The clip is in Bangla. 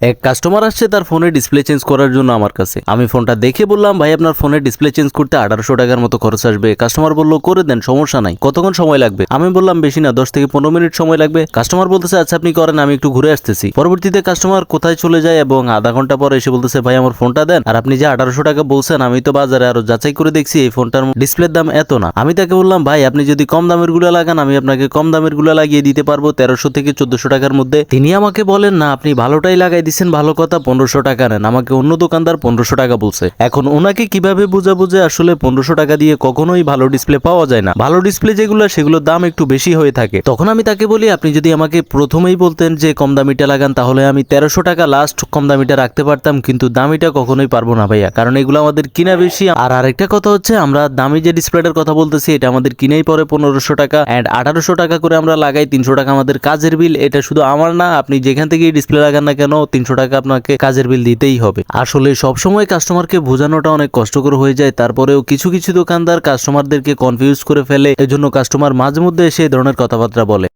এক কাস্টমার আসছে, তার ফোনের ডিসপ্লে চেঞ্জ করার জন্য আমার কাছে। আমি ফোনটা দেখে বললাম, ভাই, আপনার ফোনের ডিসপ্লে চেঞ্জ করতে আঠারোশো টাকার মতো খরচ আসবে। কাস্টমার বলল, করে দেন, সমস্যা নাই। কতক্ষণ সময় লাগবে? আমি বললাম, বেশি না, দশ থেকে পনেরো মিনিট সময় লাগবে। কাস্টমার বলতেছে আচ্ছা আপনি করেন, আমি একটু ঘুরে আসতেছি। পরবর্তীতে কাস্টমার কোথায় চলে যায় এবং আধা ঘণ্টা পরে এসে বলতেছে, ভাই, আমার ফোনটা দেন। আর আপনি যে আঠারোশো টাকা বলছেন, আমি তো বাজারে আরও যাচাই করে দেখছি, এই ফোনটার ডিসপ্লের দাম এত না। আমি তাকে বললাম, ভাই, আপনি যদি কম দামেরগুলো লাগান, আমি আপনাকে কম দামেরগুলো লাগিয়ে দিতে পারব, তেরোশো থেকে চোদ্দশো টাকার মধ্যে। তিনি আমাকে বলেন, না, আপনি ভালোটাই লাগাই দিচ্ছেন ভালো কথা, পনেরোশো টাকা নেন। আমাকে অন্য দোকানদার পনেরোশো টাকা বলছে। এখন ওনাকে কীভাবে বোঝাবো যে আসলে পনেরোশো টাকা দিয়ে কখনোই ভালো ডিসপ্লে পাওয়া যায় না। ভালো ডিসপ্লে যেগুলো, সেগুলোর দাম একটু বেশি হয়ে থাকে। তখন আমি তাকে বলি, আপনি যদি আমাকে প্রথমেই বলতেন যে কম দামিটা লাগান, তাহলে আমি তেরোশো টাকা লাস্ট কম দামিটা রাখতে পারতাম, কিন্তু দামিটা কখনোই পারব না ভাইয়া। কারণ এগুলো আমাদের কিনা বেশি। আর আরেকটা কথা হচ্ছে, আমরা দামি যে ডিসপ্লেটার কথা বলতেছি, এটা আমাদের কিনেই পরে পনেরোশো টাকা। অ্যান্ড আঠারোশো টাকা করে আমরা লাগাই, তিনশো টাকা আমাদের কাজের বিল এটা শুধু আমার না, আপনি যেখান থেকে ডিসপ্লে লাগান না কেন তিনশো টাকা আপনাকে কাজের বিল দিতেই হবে। আসলে সবসময় কাস্টমারকে বোঝানোটা অনেক কষ্টকর হয়ে যায়, তারপরেও কিছু কিছু দোকানদার কাস্টমারদেরকে কনফিউজ করে ফেলে। এজন্য কাস্টমার মাঝে মধ্যে এসে এই ধরনের কথাবার্তা বলে।